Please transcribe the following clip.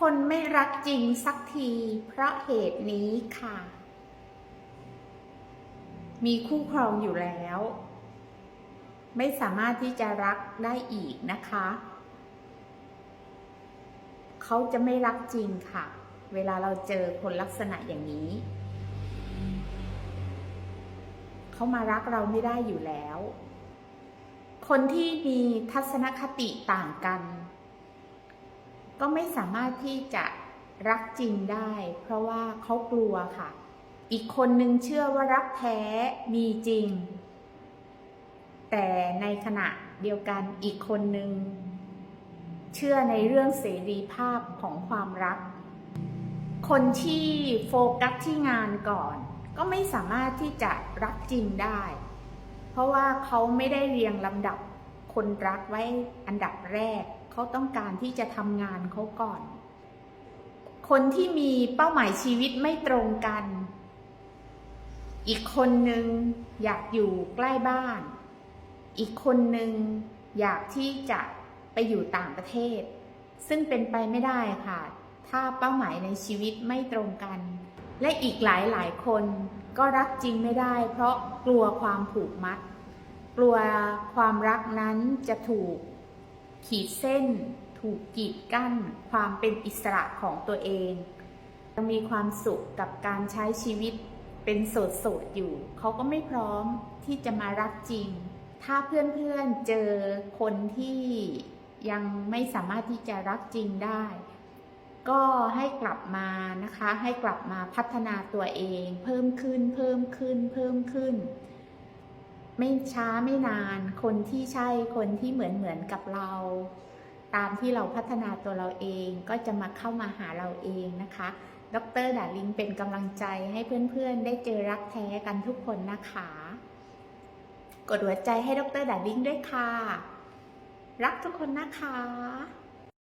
คนไม่รักจริงสักทีเพราะเหตุนี้ค่ะ มีคู่ครองอยู่แล้ว ไม่สามารถที่จะรักได้อีกนะคะ เขาจะไม่รักจริงค่ะ เวลาเราเจอคนลักษณะอย่างนี้ เขามารักเราไม่ได้อยู่แล้ว คนที่มีทัศนคติต่างกัน ก็ไม่สามารถที่จะรักจริงได้ เพราะว่าเขากลัวค่ะ อีกคนนึงเชื่อว่ารักแท้มีจริง แต่ในขณะเดียวกันอีกคนนึงเชื่อในเรื่องเสรีภาพของความรัก คนที่โฟกัสที่งานก่อน ก็ไม่สามารถที่จะรักจริงได้ เพราะว่าเขาไม่ได้เรียงลำดับคนรักไว้อันดับแรก เขาต้องการที่จะทำงานเขาก่อน คนที่มีเป้าหมายชีวิตไม่ตรงกัน อีกคนหนึ่งอยากอยู่ใกล้บ้าน อีกคนหนึ่งอยากที่จะไปอยู่ต่างประเทศ ซึ่งเป็นไปไม่ได้ค่ะ ถ้าเป้าหมายในชีวิตไม่ตรงกัน และอีกหลายหลายคนก็รักจริงไม่ได้ เพราะกลัวความผูกมัด กลัวความรักนั้นจะถูก ขีดเส้น ถูกกีดกั้น ความเป็นอิสระของตัวเองยังมีความสุขกับการใช้ชีวิตเป็นโสดๆอยู่ เขาก็ไม่พร้อมที่จะมารักจริง ถ้าเพื่อนๆเจอคนที่ยังไม่สามารถที่จะรักจริงได้ ก็ให้กลับมานะคะ ให้กลับมาพัฒนาตัวเอง เพิ่มขึ้นเพิ่มขึ้นเพิ่มขึ้น ไม่ช้าไม่นาน คนที่ใช่คนที่เหมือนเหมือนกับเรา ตามที่เราพัฒนาตัวเราเองก็จะมาเข้ามาหาเราเองนะคะ ดรดาลิงเป็นกำลังใจให้เพื่อนๆ ได้เจอรักแท้กันทุกคนนะคะ กดหัวใจให้ดรดาลิงด้วยค่ะ รักทุกคนนะคะ